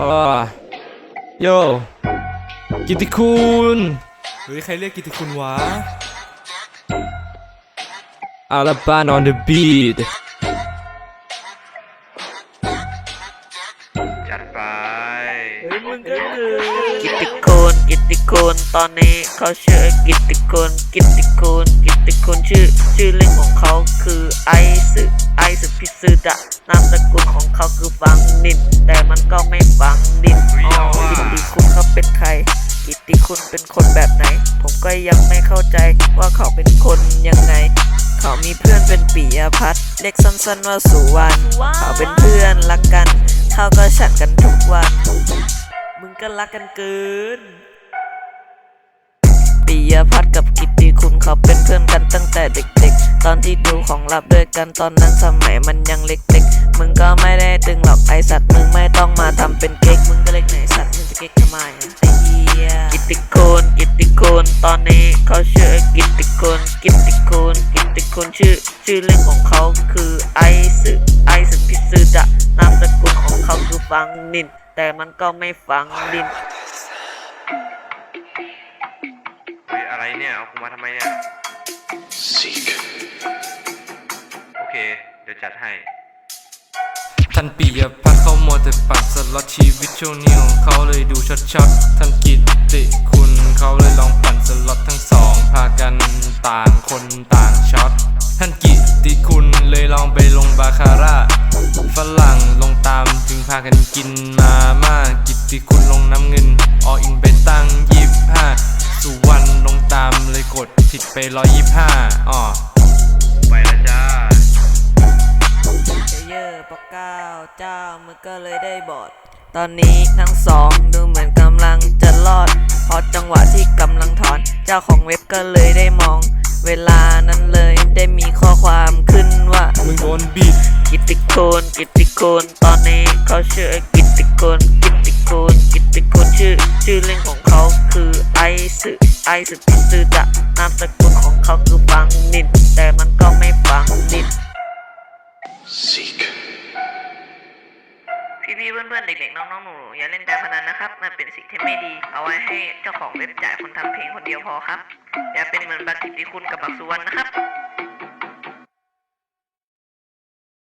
อ่าโย กิติคุณเฮ้ย ใครเรียกกิติคุณวะอาราบาน on the beat จัดไปกิตติโกนกิตติโกนตอนนี้เขาชื่อกิตติโกนกิตติโกนกิตติโกนชื่อ ชื่อเล่นของเขาคือไอซ์ไอซ์พิสดะนามสกุลของเขาคือฟังนินแต่มันก็ไม่ฟัง ผมก็ยังไม่เข้าใจว่าเขาเป็นคนยังไง เขามีเพื่อนเป็นปิยพัฒน์เรียกสั้นๆว่าสุวรรณเขาเป็นเพื่อนรักกันเขาก็ฉัดกันทุกวัน มึงก็รักกันเกินปิยพัฒน์กับกิตติคุณเขาเป็นเพื่อนกันตั้งแต่เด็กๆ ตอนที่ดูของลับด้วยกันตอนนั้นสมัยมันยังเล็กๆ มึงก็ไม่ได้ตึงหรอกไอสัตว์มึงไม่ต้องมาทำเป็น ชื่อชื่อเล่นของเขาคือไอซ์ไอซ์พิสดะนามสกุลของเขาคือฟังนิน แต่มันก็ไม่ฟังดิน เฮ้ยอะไรเนี่ย เอากูมาทำไมเนี่ยโอเค เดี๋ยวจัดให้ ท่านปิยพัฒน์เขามัวแต่ปัดสล็อตชีวิตช่วงนี้ของเขาเลยดูช็อตช็อตๆท่านกิตติคุณเขาเลยลองปั่นสล็อตทั้งสองาคาร่าฝรั่งลงตามจึงพากันกินมาม่ากิตติคุณลงน้ำเงิน ออินไปตั้งยี่ห้าสุวรรณลงตามเลยกดผิดไปร้อยยี่ห้าอ๋อไปแล้วจ้าเจเยอร์ปะเก้าเจ้ามือก็เลยได้บอด ตอนนี้ทั้งสองดูเหมือนกำลังจะรอด พอจังหวะที่กำลังถอน เจ้าของเว็บก็เลยได้มอง เวลานั้นเลยได้มีข้อความขึ้นว่ามึงโดนบีดกิตติโกนกิตติโกนตอนนี้เขาชื่อกิตติโกนกิตติโกนกิตติโกนชื่อ ชื่อเล่นของเขาคือไอซ์ไอซ์พิสดะนามสกุลของเขาคือฟังนินแต่มันก็ไม่ฟังนินพี่ๆเพื่อนๆเด็กๆน้องๆหนูๆอย่าเล่นการพนันนะครับ มันเป็นสิ่งที่ไม่ดี เอาไว้ให้เจ้าของเว็บจ่ายคนทำเพลงคนเดียวพอครับ อย่าเป็นเหมือนบักกิต ติคุณกับบักสุวรรณนะครับ